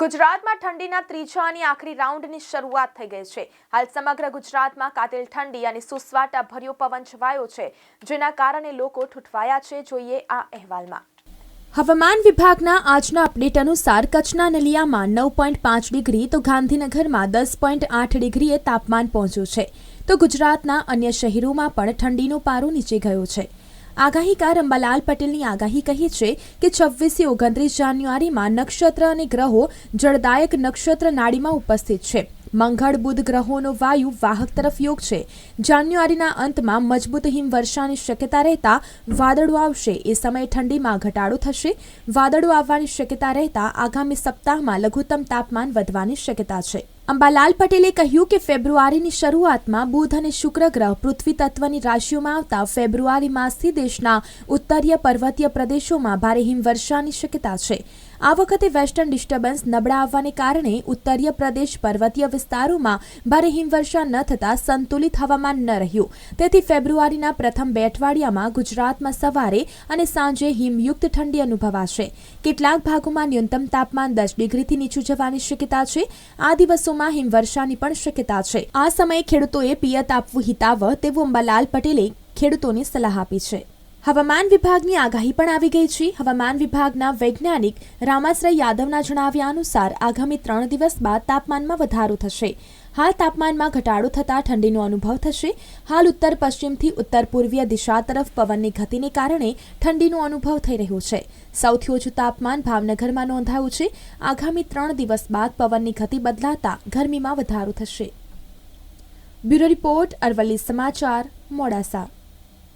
ગુજરાતમાં ઠંડીના ત્રીજા અને આખરી રાઉન્ડની શરૂઆત થઈ ગઈ છે. હાલ સમગ્ર ગુજરાતમાં કાતિલ ઠંડી અને સુસવાટા ભર્યો પવન છવાયો છે, જેના કારણે લોકો ઠૂઠવાયા છે. જોઈએ આ અહેવાલમાં. હવામાન વિભાગના આજના અપડેટ અનુસાર કચ્છના નલિયામાં નવ પોઈન્ટ પાંચ ડિગ્રી, તો ગાંધીનગરમાં દસ પોઈન્ટ આઠ ડિગ્રીએ તાપમાન પહોંચ્યું છે. તો ગુજરાતના અન્ય શહેરોમાં પણ ઠંડીનો પારો નીચે ગયો છે. આગાહીકાર અંબાલાલ પટેલની આગાહી કહી છે કે છવ્વીસથી ઓગણત્રીસ જાન્યુઆરીમાં નક્ષત્ર અને ગ્રહો જળદાયક નક્ષત્ર નાડીમાં ઉપસ્થિત છે. મંગળ બુધ ગ્રહોનો વાયુ વાહક તરફ યોગ છે. જાન્યુઆરીના અંતમાં મજબૂત હિમવર્ષાની શક્યતા રહેતા વાદળો આવશે. એ સમયે ઠંડીમાં ઘટાડો થશે. વાદળો આવવાની શક્યતા રહેતા આગામી સપ્તાહમાં લઘુત્તમ તાપમાન વધવાની શક્યતા છે. અંબાલાલ પટેલે કહ્યું કે ફેબ્રુઆરીની શરૂઆતમાં બુધ અને શુક્ર ગ્રહ પૃથ્વી તત્વની રાશિઓમાં આવતા ફેબ્રુઆરી માસથી દેશના ઉત્તરીય પર્વતીય પ્રદેશોમાં ભારે હિમવર્ષાની શક્યતા છે. આ વખતે વેસ્ટર્ન ડિસ્ટર્બન્સ નબળા આવવાને કારણે ઉત્તરીય પ્રદેશ પર્વતીય વિસ્તારોમાં ભારે હિમવર્ષા ન થતાં સંતુલિત હવામાન ન રહ્યું. તેથી ફેબ્રુઆરીના પ્રથમ બે અઠવાડિયામાં ગુજરાતમાં સવારે અને સાંજે હિમયુક્ત ઠંડી અનુભવાશે. કેટલાક ભાગોમાં ન્યૂનતમ તાપમાન દસ ડિગ્રીથી નીચું જવાની શક્યતા છે. આ દિવસોમાં હિમવર્ષાની પણ શક્યતા છે. આ સમયે ખેડૂતોએ પિયત આપવું હિતાવહ તેવું અંબાલાલ પટેલે ખેડૂતોને સલાહ આપી છે. હવામાન વિભાગની આગાહી પણ આવી ગઈ છે. હવામાન વિભાગના વૈજ્ઞાનિક રામાશ્રય યાદવના જણાવ્યા અનુસાર આગામી ત્રણ દિવસ બાદ તાપમાનમાં વધારો થશે. હાલ તાપમાનમાં ઘટાડો થતાં ઠંડીનો અનુભવ થશે. હાલ ઉત્તર પશ્ચિમથી ઉત્તર પૂર્વીય દિશા તરફ પવનની ગતિને કારણે ઠંડીનો અનુભવ થઈ રહ્યો છે. સૌથી ઓછું તાપમાન ભાવનગરમાં નોંધાયું છે. આગામી ત્રણ દિવસ બાદ પવનની ગતિ બદલાતા ગરમીમાં વધારો થશે. બ્યુરો રિપોર્ટ અરવલ્લી સમાચાર મોડાસા.